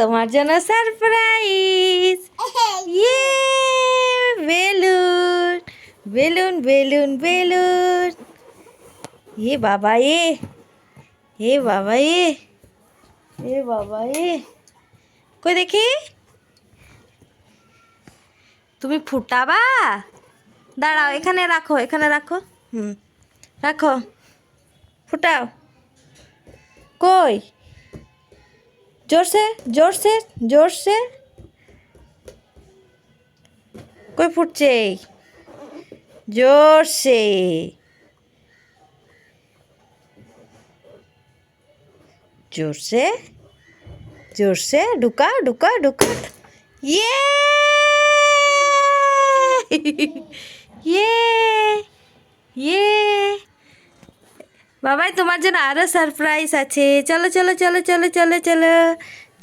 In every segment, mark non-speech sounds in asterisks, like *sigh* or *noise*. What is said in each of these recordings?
তোমার জন্য সারপ্রাইজ ইয়ে বেলুন বেলুন বেলুন বেলুন। এ বাবা এ এ বাবা এ এ বাবা এ। কই দেখি? তুমি ফুটাবা? দাঁড়াও, এখানে রাখো এখানে রাখো। হুম, রাখো। ফুটাও। কই? জোরসে জোরসে জোরসে কই ফুটছে জোরসে জোরসে জোরসে ঢুকা ঢুকা ঢুকা ইয়ে ইয়ে ইয়ে বাবাই, তোমার জন্য আরও সারপ্রাইজ আছে। চলো চলো চলো চলো চলো চলো।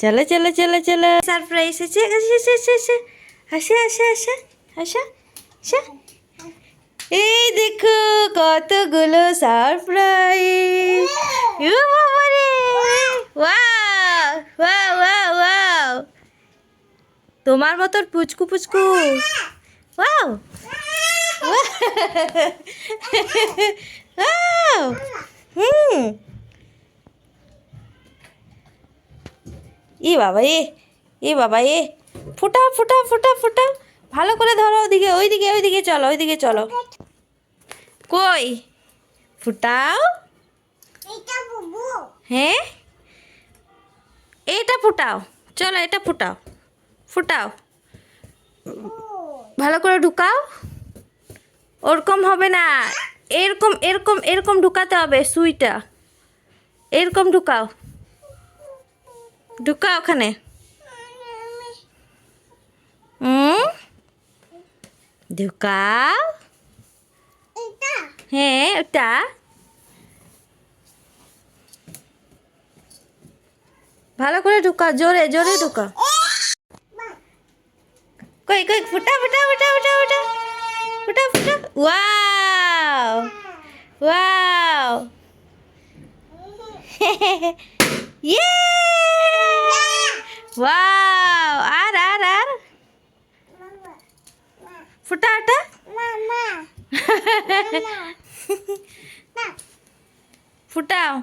চলো চলো চলো চলো। সারপ্রাইজ আছে। আসে আসে আসে আসে। আসে আসে আসে। আসে এই দেখো, কতগুলো সারপ্রাইজ ইউ বাবা ওয়াও ওয়াও ওয়াও ওয়াও তোমার মতন পুচকু পুচকু। ওয়াও ওয়াও *laughs* হুম। ই বাবা এ এ বাবা এ। ফুটাও ফুটাও ফুটাও ফুটাও ভালো করে ধরো ওদিকে ওইদিকে ওইদিকে চলো ওইদিকে চলো। কই? ফুটাও। হ্যাঁ? এটা ফুটাও। চলো এটা ফুটাও। ফুটাও। ভালো করে ঢুকাও। ওরকম হবে না। এরকম এরকম এরকম ঢুকাতে হবে সুইটা। এরকম ঢুকাও। ঢুকাও ওখানে। হুম ঢুকাও। হ্যাঁ ওটা। ভালো করে ঢুকাও, জোরে জোরে ঢুকাও। কই কই, ফুটা ফুটা ফুটা ফুটা ফুটা ফুটা ফুটা। Wow! Wow! Wow! yeah! Wow! ആർ ആർ ആർ ഫുട്ടാട്ട ফুটাও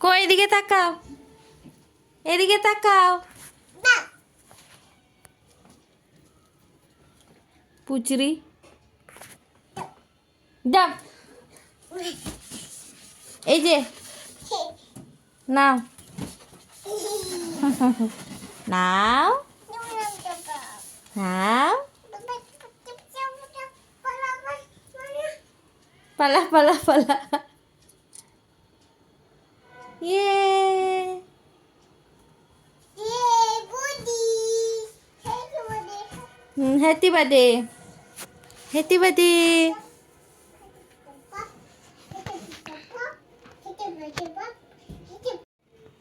কো এদিকে তাকাও এদিকে তাকাও পুচরি ডাব এই যে। নাও। নাও। নাও। পালা পালা পালা। ইয়ে। হ্যাপি বার্থডে হ্যাপি বার্থডে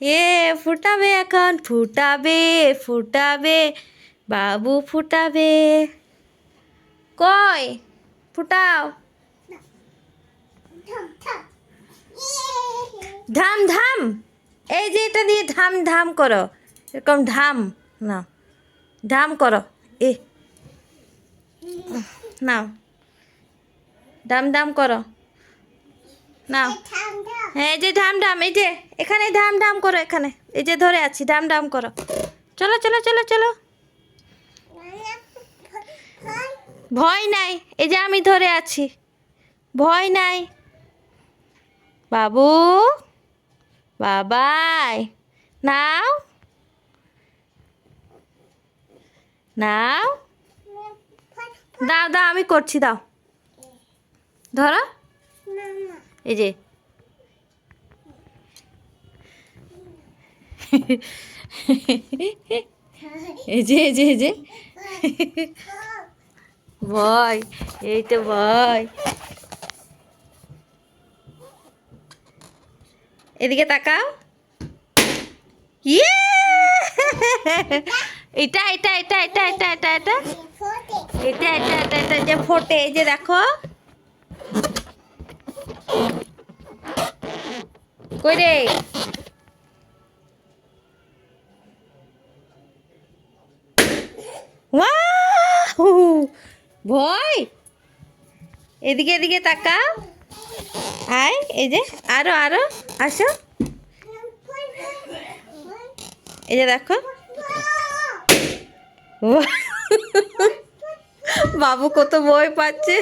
এ ফুটাবে এখন, ফুটাবে ফুটাবে, বাবু ফুটাবে। কই? ফুটাও। ধাম ধাম। এই যে এটা দিয়ে ধাম ধাম করো। এরকম ধাম। না ধাম করো। এ। নাও। দাম দাম করো। নাও হ্যাঁ এই যে ধাম ধাম এই যে এখানে ধাম ধাম করো এখানে। এই যে ধরে আছি ধাম ধাম করো। চলো চলো চলো চলো। ভয় নাই এই যে আমি ধরে আছি। ভয় নাই। বাবু বাবাই নাও। নাও। দাও দাও আমি করছি দাও। ধরো। এই যে। এই যে এই যে এই যে। ভয়, এই তো ভয়। এদিকে তাকাও। ইয়ে! এটা এটা এটা এটা এটা এটা এটা। এটা এটা এটা এটা ফোটে, এই যে দেখো। কই রে? ভয়! এদিকে এদিকে তাকা আয়, এই যে, আরও আরও, আসো। এই যে দেখো। বাবু কত ভয় পাচ্ছে।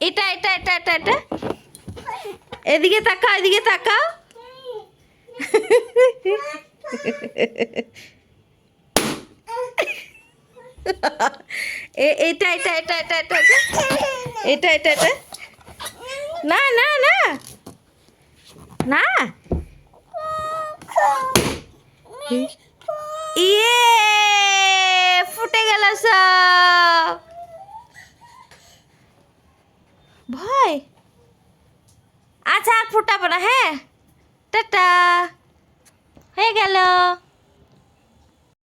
এটা এটা এটা এটা এটা। এদিকে তাকাও এদিকে তাকাও। এটা এটা এটা এটা এটা। এটা এটা এটা। না না না। না। ইয়ে ফুটে গেল সব ভয় আচ্ছা আর ফুটাবো না হ্যাঁ? টাটা। হয়ে গেল।